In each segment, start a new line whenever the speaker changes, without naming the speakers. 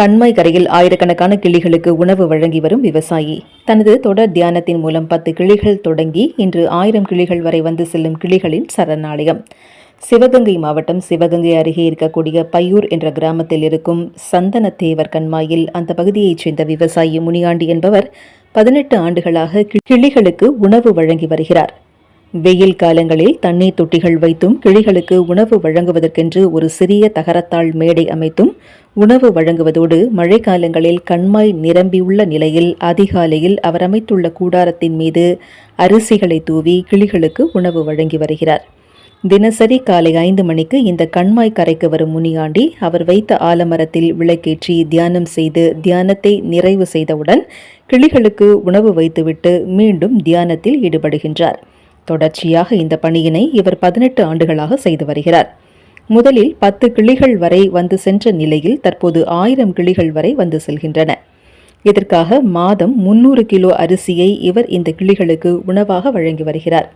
கண்மாய் கரையில் ஆயிரக்கணக்கான கிளிகளுக்கு உணவு வழங்கி வரும் விவசாயி. தனது தொடர் தியானத்தின் மூலம் பத்து கிளிகள் தொடங்கி இன்று ஆயிரம் கிளிகள் வரை வந்து செல்லும் கிளிகளின் சரணாலயம். சிவகங்கை மாவட்டம் சிவகங்கை அருகே இருக்கக்கூடிய பையூர் என்ற கிராமத்தில் இருக்கும் சந்தனத்தேவர் கண்மாயில் அந்த பகுதியைச் சேர்ந்த விவசாயி முனியாண்டி என்பவர் பதினெட்டு ஆண்டுகளாக கிளிகளுக்கு உணவு வழங்கி வருகிறார். வெயில் காலங்களில் தண்ணீர் தொட்டிகள் வைத்தும் கிளிகளுக்கு உணவு வழங்குவதற்கென்று ஒரு சிறிய தகரத்தாள் மேடை அமைத்தும் உணவு வழங்குவதோடு மழைக்காலங்களில் கண்மாய் நிரம்பியுள்ள நிலையில் அதிகாலையில் அவர் அமைத்துள்ள கூடாரத்தின் மீது அரிசிகளை தூவி கிளிகளுக்கு உணவு வழங்கி வருகிறார். தினசரி காலை ஐந்து மணிக்கு இந்த கண்மாய் கரைக்கு வரும் முனியாண்டி அவர் வைத்த ஆலமரத்தில் விளக்கேற்றி தியானம் செய்து தியானத்தை நிறைவு செய்தவுடன் கிளிகளுக்கு உணவு வைத்துவிட்டு மீண்டும் தியானத்தில் ஈடுபடுகின்றார். தொடர்ச்சியாக இந்த பணியினை இவர் பதினெட்டு ஆண்டுகளாக செய்து வருகிறார். முதலில் பத்து கிளிகள் வரை வந்து சென்ற நிலையில் தற்போது ஆயிரம் கிளிகள் வரை வந்து செல்கின்றன. இதற்காக மாதம் முன்னூறு கிலோ அரிசியை இவர் இந்த கிளிகளுக்கு உணவாக வழங்கி வருகிறார்.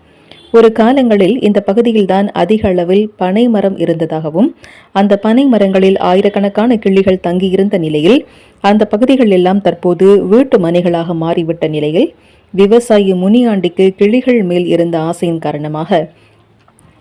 ஒரு காலங்களில் இந்த பகுதியில்தான் அதிக அளவில் பனை மரம் இருந்ததாகவும் அந்த பனை மரங்களில் ஆயிரக்கணக்கான கிளிகள் தங்கியிருந்த நிலையில் அந்த பகுதிகள் எல்லாம் தற்போது வீட்டு மனைகளாக மாறிவிட்ட நிலையில் விவசாயி முனியாண்டிக்கு கிளிகள் மேல் இருந்த ஆசையின் காரணமாக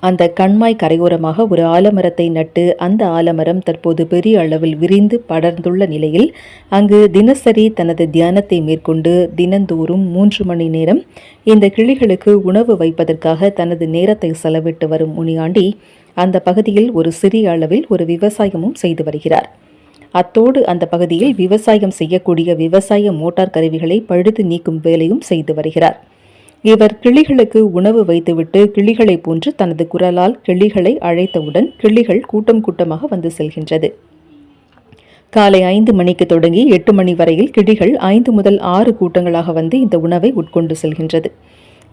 அந்த கண்மாய் கரையோரமாக ஒரு ஆலமரத்தை நட்டு அந்த ஆலமரம் தற்போது பெரிய அளவில் விரிந்து படர்ந்துள்ள நிலையில் அங்கு தினசரி தனது தியானத்தை மேற்கொண்டு தினந்தோறும் மூன்று மணி நேரம் இந்த கிளிகளுக்கு உணவு வைப்பதற்காக தனது நேரத்தை செலவிட்டு வரும் முனியாண்டி அந்த பகுதியில் ஒரு சிறிய அளவில் ஒரு விவசாயமும் செய்து வருகிறார். அத்தோடு அந்த பகுதியில் விவசாயம் செய்யக்கூடிய விவசாய மோட்டார் கருவிகளை பழுது நீக்கும் வேலையும் செய்து வருகிறார். இவர் கிளிகளுக்கு உணவு வைத்துவிட்டு கிளிகளை போன்று தனது குரலால் கிளிகளை அழைத்தவுடன் கிளிகள் கூட்டம் கூட்டமாக வந்து செல்கின்றது. காலை ஐந்து மணிக்கு தொடங்கி எட்டு மணி வரையில் கிளிகள் ஐந்து முதல் ஆறு கூட்டங்களாக வந்து இந்த உணவை உட்கொண்டு செல்கின்றது.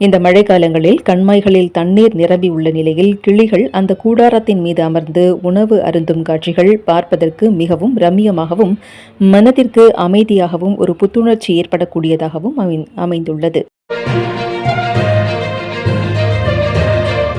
இந்த மழைக்காலங்களில் கண்மாய்களில் தண்ணீர் நிரம்பி உள்ள நிலையில் கிளிகள் அந்த கூடாரத்தின் மீது அமர்ந்து உணவு அருந்தும் காட்சிகள் பார்ப்பதற்கு மிகவும் ரம்யமாகவும் மனதிற்கு அமைதியாகவும் ஒரு புத்துணர்ச்சி ஏற்படக்கூடியதாகவும் அமைந்துள்ளது.